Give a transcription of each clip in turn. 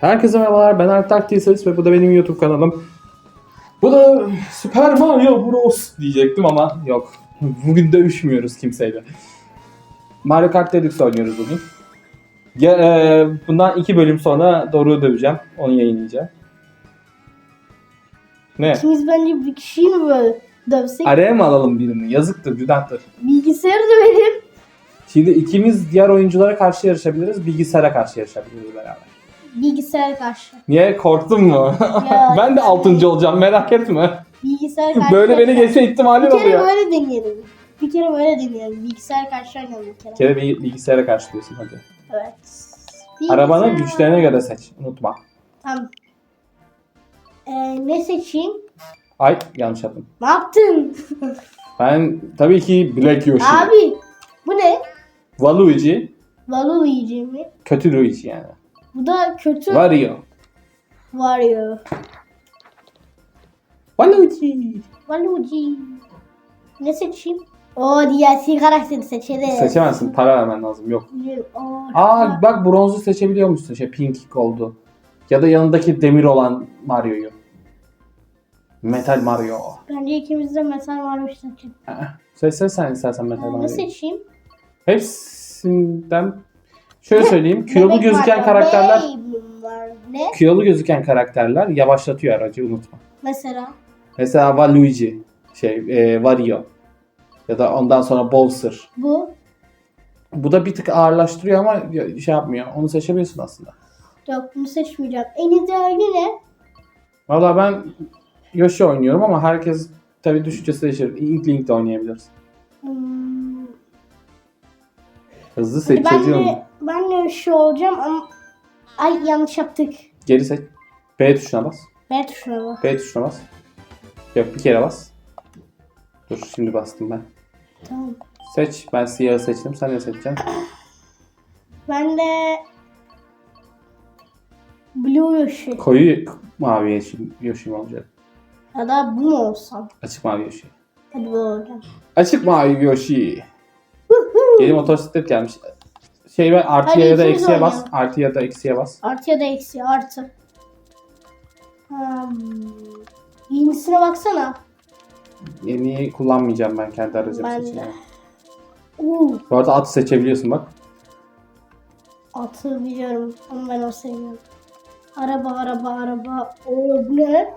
Herkese merhabalar ben Alper Tilsiz ve bu da benim YouTube kanalım. Bu da Super Mario Bros diyecektim ama yok. Bugün dövüşmüyoruz kimseyle. Mario Kart Deluxe oynuyoruz bugün. Ya, e, bundan iki bölüm sonra Doruk'u döveceğim. Onu yayınlayacağım. Ne? İkimiz bence bir kişiyi mi böyle dövsek? Araya mı alalım birini? Yazıktır, günahtır. Bilgisayarı dövelim. Şimdi ikimiz diğer oyunculara karşı yarışabiliriz, bilgisayara karşı yarışabiliriz beraber. Bilgisayara karşı. Niye? Korktun mu? Ya, ben de altıncı olacağım merak etme. Bilgisayara karşı. Böyle beni geçme ihtimalin Bir kere oluyor. böyle deneyelim. Bir kere böyle deneyelim. Bilgisayara karşı oynayalım bir kere. Bir kere bir bilgisayara karşı diyorsun hadi. Evet. Arabanın Bilgisayar- güçlerine göre seç. Unutma. Tamam. Ee, ne seçeyim? Ay yanlış yaptım. Ne yaptın? Ben tabii ki Black Yoshi. Abi bu ne? Waluigi. Valuigi mi? Kötü Luigi yani. Bu da kötü Wario. ya. Waluigi. Valuigi. Ne seçeyim? O DLC karakteri seçelim. Seçemezsin. Para vermen lazım. Yok. Aa, bak bronzu seçebiliyormuşsun. Şey pink goldu. Ya da yanındaki demir olan Mario'yu. Metal Mario. Bence ikimiz de metal varmış seçelim. Aa, Seç seç sen istersen Metal Ee, ne Mario'yu. seçeyim? Hepsinden şöyle söyleyeyim. Kilolu gözüken karakterler. Ne? kilolu gözüken karakterler yavaşlatıyor aracı unutma. Mesela. Mesela Waluigi, şey e, Wario ya da ondan sonra Bowser. Bu. Bu da bir tık ağırlaştırıyor ama şey yapmıyor. Onu seçebilirsin aslında. Yok bunu seçmeyeceğim. En ideali ne? Valla ben Yoshi oynuyorum ama herkes tabii düşüncesi değişir. Link de oynayabiliriz. Hmm, Hızlı seç de, ben de şu olacağım ama... Ay yanlış yaptık. Geri seç. B tuşuna bas. B tuşuna bak. B tuşuna bas. Yok bir kere bas. Dur şimdi bastım ben. Tamam. Seç. Ben siyahı seçtim. Sen ne seçeceksin? Ben de... Blue Yoshi. Koyu mavi Yoshi mi olacak? Ya da bu mu olsam? Açık mavi Yoshi. Hadi bu olacağım. Açık mavi Yoshi. Yeni motosiklet gelmiş. Şey ver artıya Hadi ya da ikimiz eksiye bas. oynayalım. Artı ya da eksiye bas. Artı ya da eksi artı. Hmm. Yenisine baksana. Yeniyi kullanmayacağım ben kendi aracımı Ben de. seçeceğim. Uuu. Bu arada at seçebiliyorsun bak. Atı biliyorum ama ben o sevmiyorum. Araba araba araba. Oo bu ne?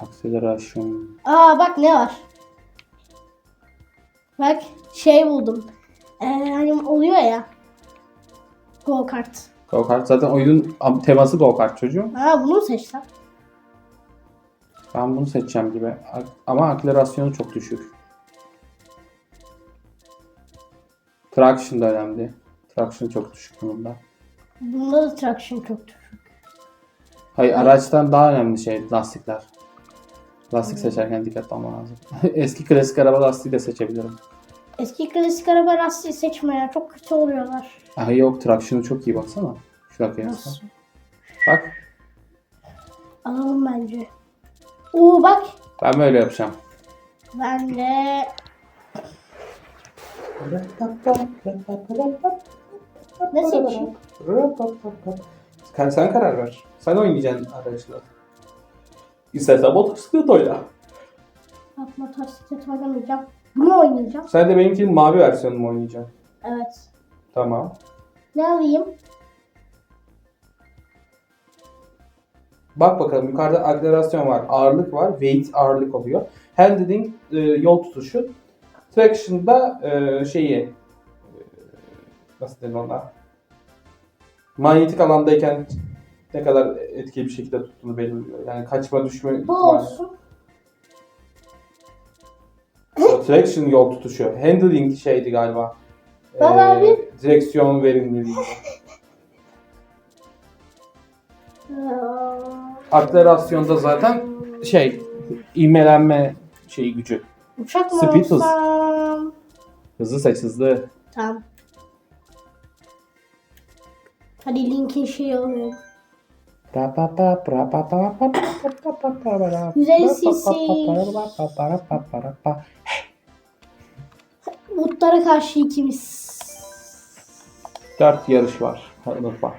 Akselerasyon. Aa bak ne var. Bak şey buldum. Hani oluyor ya. Go kart. Go kart. Zaten oyunun teması go kart çocuğum. Ha bunu mu seçsem? Ben bunu seçeceğim gibi. Ama akselerasyonu çok düşük. Traction da önemli. Traction çok düşük bunun da. Bunda da traction çok düşük. Hayır araçtan daha önemli şey lastikler. Lastik seçerken dikkatli olman lazım. Eski klasik araba lastiği de seçebilirim. Eski klasik araba lastiği seçme ya. Çok kötü oluyorlar. Aha yok traction'ı çok iyi baksana. Şuna kıyasla. Nasıl? Bak Alalım bence. Oo bak. ben böyle yapacağım. Ben de ne seçeyim? Sen, sen karar ver. Sen oynayacaksın araçla. İstersen motosiklet oyna. Bak motosiklet oynamayacağım. Bunu oynayacağım. Sen de benimkinin mavi versiyonunu mu oynayacaksın? Evet. Tamam. Ne alayım? Bak bakalım yukarıda akselerasyon var, ağırlık var, weight ağırlık oluyor. Handling e, yol tutuşu. Traction'da e, şeyi e, nasıl denir ona? Manyetik alandayken ne kadar etkili bir şekilde tuttuğunu belirliyor. Yani kaçma düşme Bu ihtimali. olsun. Traction yol tutuşu. Handling şeydi galiba. Ben Ee, abi- Direksiyon verimliliği. Ee, Akselerasyonda zaten şey ivmelenme şeyi gücü. Uçak mı Speed hız. olsam? Hızlı seç hızlı. Tamam. Hadi linkin şeyi alıyorum. Güzel sesi. Mutlara karşı ikimiz. Dört yarış var. Unutma.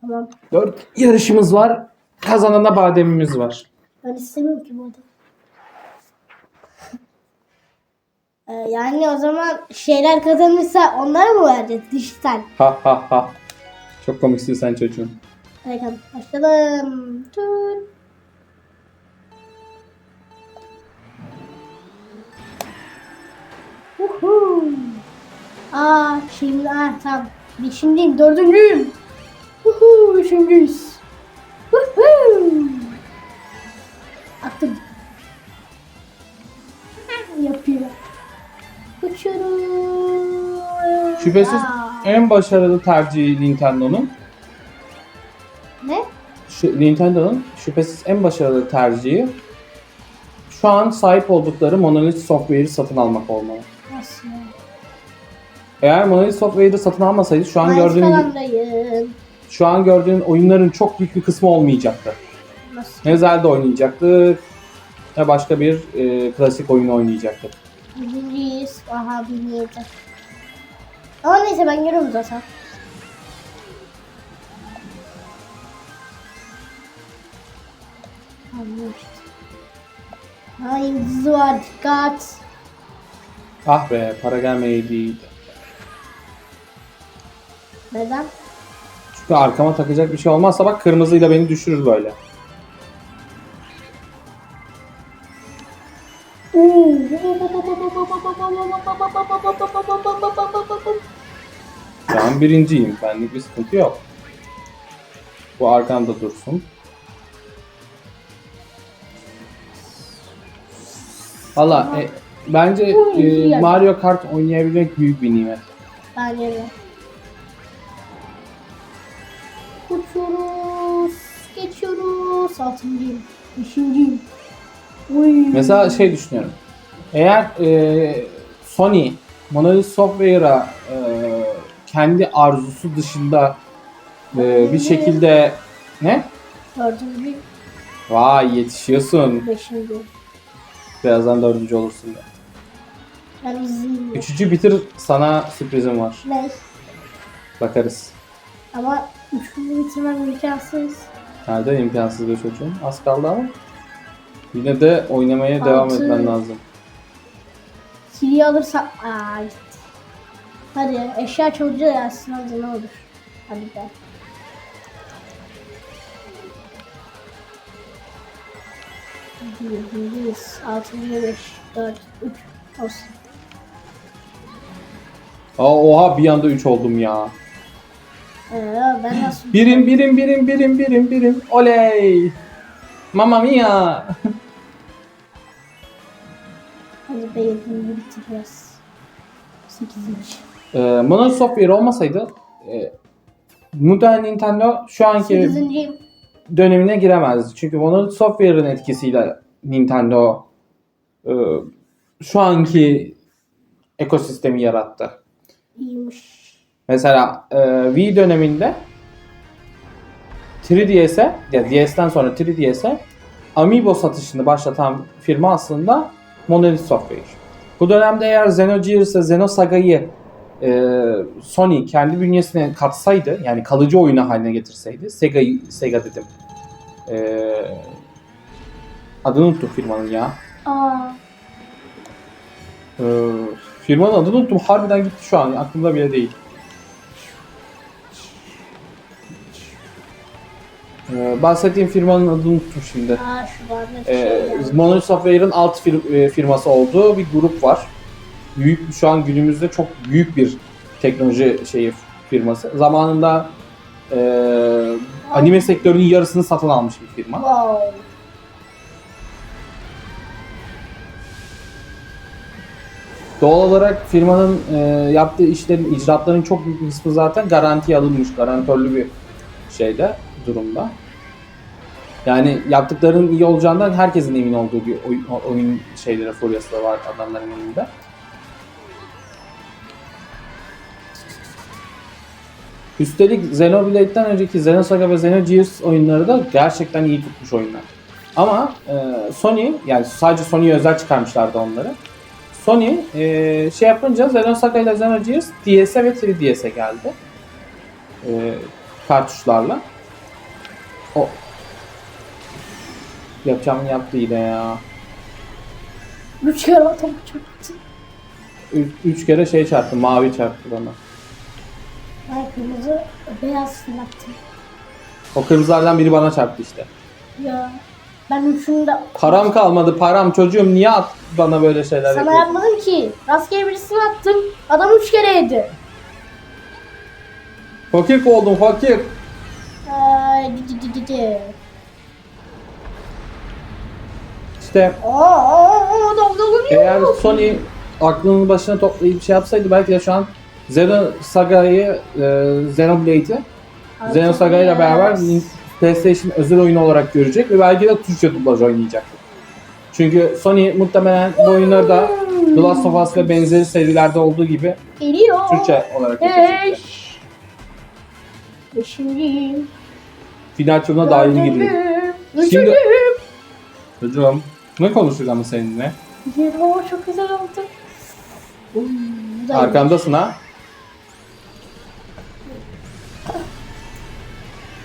Tamam. 4 yarışımız var. Kazanana bademimiz var. Ben istemiyorum ki bu adamı. Ee, yani o zaman şeyler kazanırsa onlara mı vereceğiz? Dijital. Ha ha ha. Çok komiksin sen çocuğum. Hadi bakalım. Başlayalım. Tut. Uhu. Aa şimdi ah tamam. Beşinciyim, dördüncüyüm. Uhu, üçüncüyüz. Uhu. Attım. Yapıyor. Uçuyorum. Şüphesiz Aa. en başarılı tercihi Nintendo'nun. Ne? Şu, Nintendo'nun şüphesiz en başarılı tercihi şu an sahip oldukları Monolith Software'i satın almak olmalı. Nasıl? ya? Eğer Monolith Software'i satın almasaydı şu an gördüğün falandayım. şu an gördüğün oyunların çok büyük bir kısmı olmayacaktı. Nasıl? Ne Zelda oynayacaktık ne başka bir e, klasik oyun oynayacaktık. Birinciyiz. Aha bilmeyeceğim. Ama neyse ben görüyorum zaten. Anladım işte. Ha yıldızı var dikkat. Ah be para gelmeyeydi. Neden? Çünkü arkama takacak bir şey olmazsa bak kırmızıyla beni düşürür böyle. An birinciyim. Benlik bir sıkıntı yok. Bu arkamda dursun. Valla e, bence e, Mario Kart oynayabilmek büyük bir nimet. Bence de. Uçuyoruz. Geçiyoruz. Altıncıyım. Beşinciyim. Mesela şey düşünüyorum. Eğer e, Sony Monolith Software'a e, kendi arzusu dışında e, bir şekilde ne? Dördüncü. Vay yetişiyorsun. Beşinci. Birazdan dördüncü olursun ya. Üçüncü bitir sana sürprizim var. Beş. Bakarız. Ama üçüncü bitirmem imkansız. Nerede imkansız be çocuğum? Az kaldı ama. Yine de oynamaya devam etmen lazım. Kili alırsam... Aa. Hadi eşya çocuğu yazsın hadi ne olur. Hadi be. 7, 8, 6, 5, 4, 3, olsun. Aa, oha bir anda 3 oldum ya. Ee, ben nasıl... Birim birim birim birim birim birim. Oley. Mamma mia. Hadi be yedinci bitti biraz. Sekizinci. Ee, Monosoft olmasaydı e, Nintendo şu anki... Sekizinciyim dönemine giremezdi. Çünkü Monolith Software'ın etkisiyle Nintendo e, şu anki ekosistemi yarattı. İyiymiş. Mesela e, Wii döneminde 3DS'e, ya DS'den sonra 3DS'e Amiibo satışını başlatan firma aslında Monolith Software. Bu dönemde eğer Xenogears'e Xenosaga'yı e, Sony kendi bünyesine katsaydı, yani kalıcı oyunu haline getirseydi, Sega'yı, Sega dedim. E, adını unuttum firmanın ya. Aa, E, firmanın adını unuttum. Harbiden gitti şu an. Aklımda bile değil. Ee, bahsettiğim firmanın adını unuttum şimdi. aa şu Ee, şey. Monolith Software'ın alt fir- e, firması olduğu bir grup var. Büyük şu an günümüzde çok büyük bir teknoloji şeyi firması. Zamanında e, anime sektörünün yarısını satın almış bir firma. Doğal olarak firmanın e, yaptığı işlerin, icraatların çok büyük bir kısmı zaten garantiye alınmış, garantörlü bir şeyde, durumda. Yani yaptıklarının iyi olacağından herkesin emin olduğu bir oyun, oyun şeyleri, furyası var adamların elinde. Üstelik Xenoblade'den önceki Xenosaga ve Xenogears oyunları da gerçekten iyi tutmuş oyunlar. Ama e, Sony, yani sadece Sony'ye özel çıkarmışlardı onları. Sony e, şey yapınca Xenosaga ile Xenogears DS'e ve 3DS'e geldi. E, kartuşlarla. O. Yapacağımı yaptı yine ya. Üç kere atom çarptı. Üç, üç kere şey çarptı, mavi çarptı bana. Ben kırmızı, beyaz fırlattım. O kırmızılardan biri bana çarptı işte. Ya ben üçünü de Param kalmadı, param. Çocuğum niye at bana böyle şeyler sana yapıyorsun? yapmadım ki. Rastgele birisini attım. Adam üç kere yedi. Fakir oldum, fakir. Ay, di di di di di. İşte Aa, aa, aa, dalgalanıyor. eğer Sony aklının başına toplayıp şey yapsaydı belki de şu an Xeno Saga'yı, e, Xenoblade'i Xeno Saga ile beraber PlayStation özel oyunu olarak görecek ve belki de Türkçe dublaj oynayacak. Çünkü Sony muhtemelen bu oyunları da The Last of Us ve benzeri serilerde olduğu gibi Geliyor. Türkçe olarak. Beş. Beşinciyim. Final turuna giriyor. Dördüncüyüm. Şimdi-. Çocuğum ne konuşacağım seninle? Oo, çok güzel oldu. Arkamdasın ha.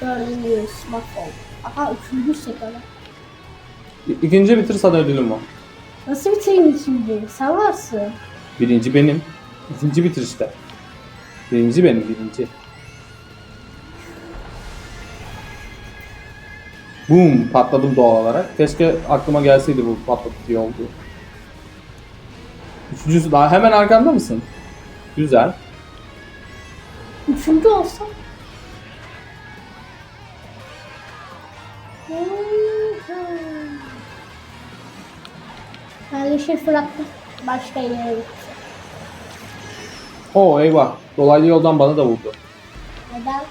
Dördüncü smartphone. Aha üçüncü. İ- İkinci bitir sana ödülüm o. Nasıl bitireyim ikinciyi? Sen varsın. Birinci benim. İkinci bitir işte. Birinci benim birinci. Boom patladım doğal olarak. Keşke aklıma gelseydi bu patlatıcı oldu. Üçüncüsü daha hemen arkanda mısın? Güzel. Üçüncü olsam. De şey fırlattım. Başka yere gitti. Oo eyvah. Dolaylı yoldan bana da vurdu. Neden?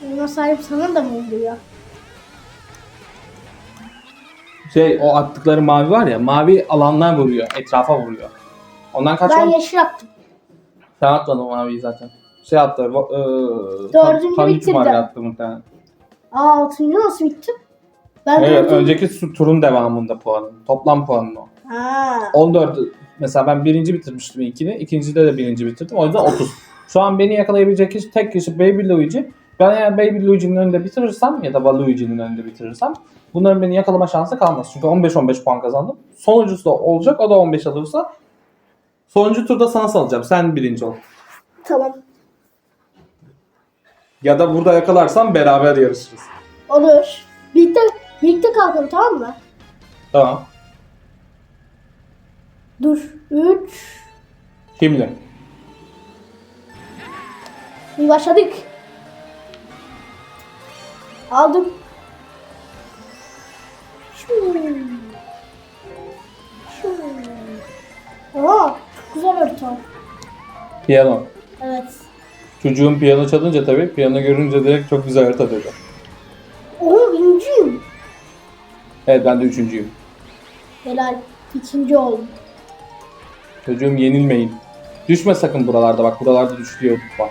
Buna sahip sana da mı oluyor? Şey o attıkları mavi var ya mavi alanlar vuruyor. Etrafa vuruyor. Ondan Ben kaçmam. yeşil attım. Sen atmadın o maviyi zaten. Şey va- eee, Dördüncü Tan- bitirdi. Tanrıcı mavi attı muhtemelen. Aa altıncı nasıl bitti? Ben Evet, dördüncü- önceki su- turun devamında puanı. Toplam puanın o. Ha. 14. Mesela ben birinci bitirmiştim ilkini. ikincide de birinci bitirdim. O yüzden 30. Şu an beni yakalayabilecek kişi, tek kişi Baby Luigi. Ben eğer Baby Luigi'nin önünde bitirirsem ya da Waluigi'nin önünde bitirirsem bunların beni yakalama şansı kalmaz. Çünkü 15-15 puan kazandım. Sonuncusu da olacak. O da 15 alırsa sonuncu turda sana salacağım. Sen birinci ol. Tamam. Ya da burada yakalarsam beraber yarışırız. Olur. Birlikte, birlikte kalkalım tamam mı? Tamam. Dur. Üç. Şimdi. Bir başladık. Aldım. Şuu. Şuu. Aa, çok güzel ortam. Piyano. Evet. Çocuğum piyano çalınca tabii piyano görünce direkt çok güzel harita dedi. Oo, birinciyim. Evet ben de üçüncüyüm. Helal. İkinci oldum. Çocuğum yenilmeyin. Düşme sakın buralarda bak buralarda düşüyor bak.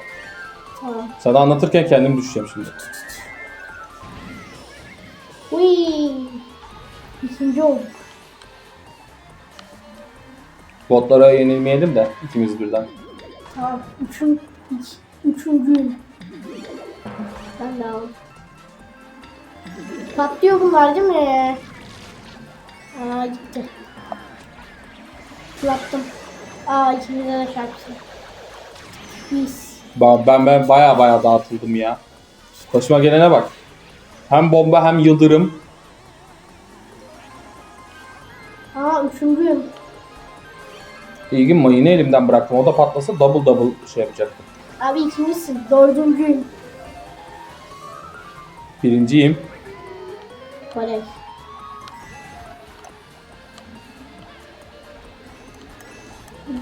Tamam. Sana anlatırken kendim düşeceğim şimdi. Uy. İkinci olduk. Botlara yenilmeyelim de ikimiz birden. Tamam. Üçün, üç, üçüncüyüm. Ben de aldım. Patlıyor bunlar değil mi? Aa gitti. Fırlattım. Aa ikimize de çarpsın. Biz. Ba- Ben ben baya baya dağıtıldım ya. Başıma gelene bak. Hem bomba hem yıldırım. Aa üçüncüyüm. İlgin mayını elimden bıraktım. O da patlasa double double şey yapacaktım. Abi ikincisin. Dördüncüyüm. Birinciyim.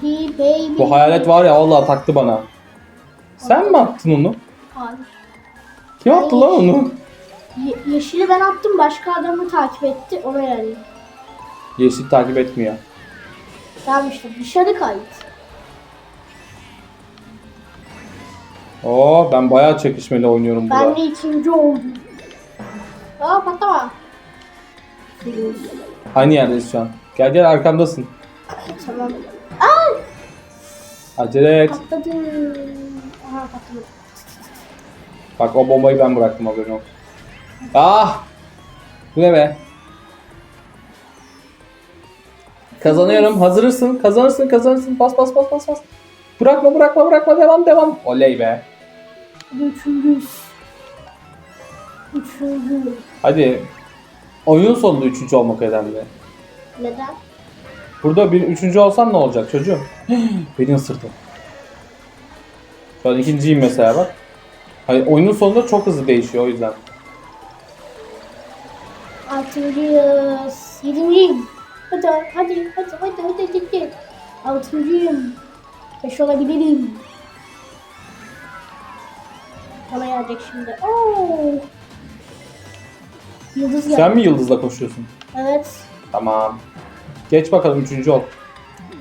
Baby. Bu hayalet var ya vallahi taktı bana. Sen mi attın onu? Hayır. Kim attı lan onu? Ye- yeşili ben attım. Başka adamı takip etti. Ona yani. Yeşil takip etmiyor. Tamam işte dışarı kayıt. Oo ben bayağı çekişmeli oynuyorum burada. Ben de ikinci oldum. Aa patlama. Aynı yerdeyiz şu an. Gel gel arkamdasın. Tamam. Aa Acele et. patladı. Aha patladı. Bak o bombayı ben bıraktım haberin olsun. Ah! Bu ne be? Kazanıyorum. Hazırsın. Kazanırsın. Kazanırsın. Bas bas bas bas bas. Bırakma bırakma bırakma. Devam devam. Oley be. Üçüncüyüz. Üçüncü. Hadi. Oyun sonunda üçüncü olmak önemli. Neden? Burada bir üçüncü olsam ne olacak çocuğum? Beni ısırdı. Şu an ikinciyim mesela bak. Hayır, oyunun sonunda çok hızlı değişiyor o yüzden. Altıncıyız. Yedinciyim. Hadi hadi hadi hadi hadi hadi. hadi. Altıncıyım. Beş olabilirim. Bana gelecek şimdi. Oo. Yıldız geldi. Sen mi yıldızla koşuyorsun? Evet. Tamam. Geç bakalım üçüncü ol.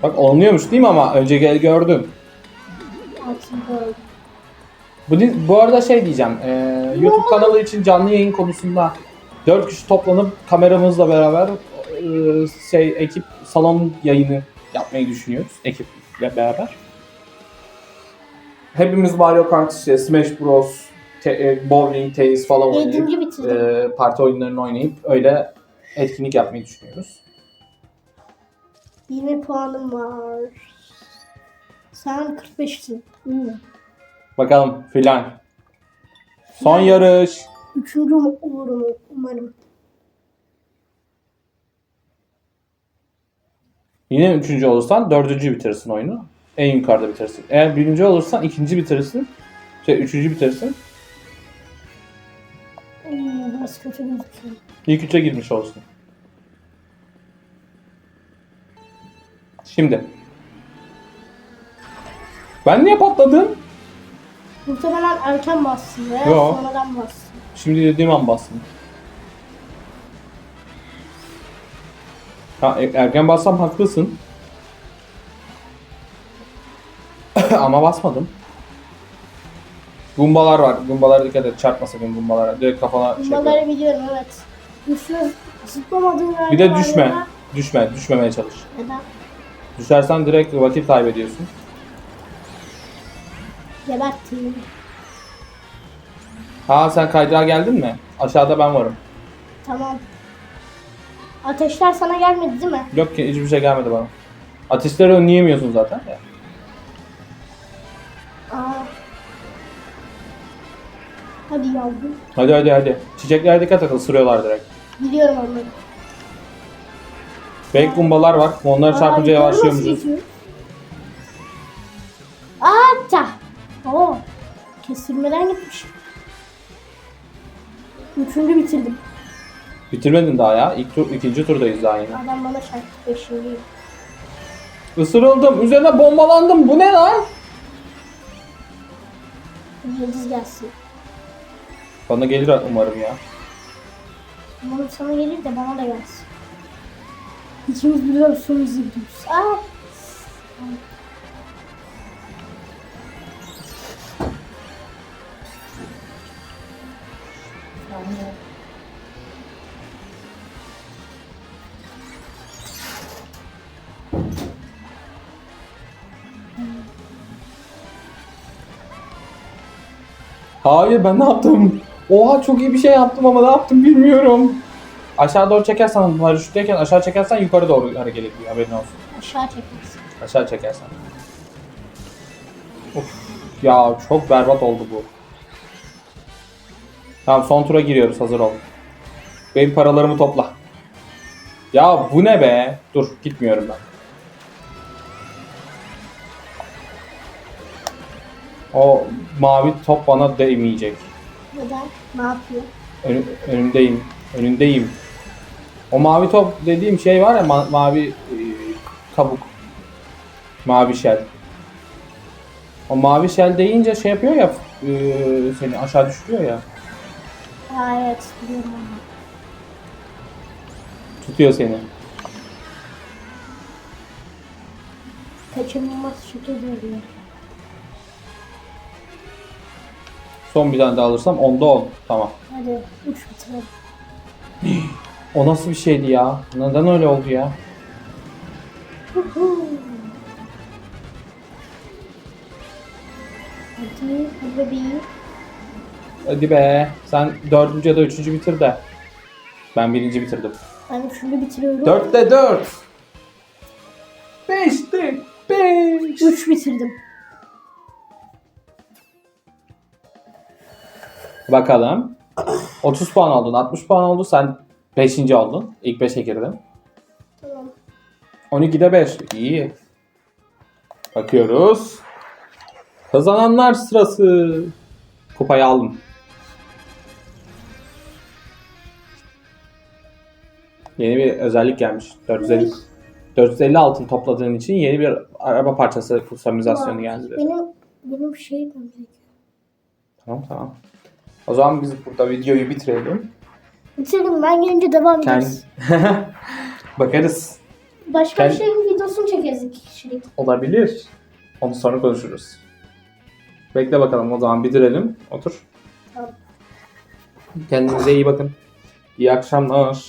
Bak olmuyormuş değil mi ama önce gel gördüm. Bu, bu arada şey diyeceğim. e, YouTube kanalı için canlı yayın konusunda 4 kişi toplanıp kameramızla beraber e, şey ekip salon yayını yapmayı düşünüyoruz ekiple beraber. Hepimiz Mario Kart işte Smash Bros, te- e, bowling, tenis falan oynayıp Yedinci bitirdim. e, parti oyunlarını oynayıp öyle etkinlik yapmayı düşünüyoruz. 20 puanım var. Sen 45'sin. Hmm. Bakalım filan. Son yarış. Üçüncü olurum umarım. Yine üçüncü olursan dördüncü bitirirsin oyunu. En yukarıda bitirsin. Eğer birinci olursan ikinci bitirirsin. Şey üçüncü bitirsin. Hmm, burası kötü gözüküyor. İlk üçe girmiş olsun. Şimdi. Ben niye patladım? Muhtemelen erken bassın veya Yo. sonradan bassın. Şimdi dediğim an bastım. Ha, e- erken bassam haklısın. Ama basmadım. Gumbalar var. Gumbalara dikkat et. Çarpma sakın gumbalara. Direkt kafana şey. Bunları biliyorum evet. Üstüne zıplamadığın yerde Bir de var düşme. ya. Düşme. Düşmemeye çalış. Neden? Düşersen direkt vakit kaybediyorsun. Geberteyim. Ha sen kaydığa geldin mi? Aşağıda ben varım. Tamam. Ateşler sana gelmedi değil mi? Yok ki hiçbir şey gelmedi bana. Ateşleri önleyemiyorsun zaten de. Aa. Hadi yavrum. Hadi hadi hadi. Çiçeklere dikkat et ısırıyorlar direkt. Biliyorum onları. Fake gumbalar var. Onları çarpınca yavaşlıyormuşuz. gidiyor? Aa ta. Oo. Kesilmeden gitmiş. Üçüncü bitirdim. Bitirmedin daha ya. İlk tur, ikinci turdayız daha yine. Adam bana şarkı beşinci. Isırıldım. Üzerine bombalandım. Bu ne lan? Yıldız gelsin. Bana gelir umarım ya. Umarım sana gelir de bana da gelsin. İkimiz biliyoruz son izliyoruz. Aa. Hayır ben ne yaptım? Oha çok iyi bir şey yaptım ama ne yaptım bilmiyorum. Aşağı doğru çekersen paraşütteyken aşağı çekersen yukarı doğru hareket ediyor haberin olsun. Aşağı çekilsin. Aşağı çekersen. Of ya çok berbat oldu bu. Tamam son tura giriyoruz hazır ol. Benim paralarımı topla. Ya bu ne be? Dur gitmiyorum ben. O mavi top bana değmeyecek. Neden? Ne yapıyor? Ön- önündeyim. Önündeyim. O mavi top dediğim şey var ya ma- mavi e, kabuk. Mavi shell. O mavi shell deyince şey yapıyor ya e, seni aşağı düşürüyor ya. Aa, evet biliyorum onu. Tutuyor seni. Kaçınılmaz şekilde oluyor. Son bir tane daha alırsam onda 10. Tamam. Hadi uç bitirelim. O nasıl bir şeydi ya? Neden öyle oldu ya? Hadi, hadi bebeğim. Hadi be. Sen dördüncü ya da üçüncü bitir de. Ben birinci bitirdim. Ben şunu bitiriyorum. Dörtte dört. Beşte beş. 3 bitirdim. Bakalım. 30 puan oldun, 60 puan oldu. Sen 5. oldun. İlk 5'e girdin. Tamam. 12'de 5. İyi. Bakıyoruz. Kazananlar sırası. Kupayı aldım. Yeni bir özellik gelmiş. 450 450 altın topladığın için yeni bir araba parçası kustomizasyonu geldi. Benim benim şey gerekiyor. Tamam tamam. O zaman biz burada videoyu bitirelim. Bitirdim ben gelince devam Kend... ederiz. Bakarız. Başka Kend- bir şeyin videosunu çekeriz iki kişilik. Olabilir. Onu sonra konuşuruz. Bekle bakalım o zaman bitirelim. Otur. Tamam. Kendinize iyi bakın. İyi akşamlar.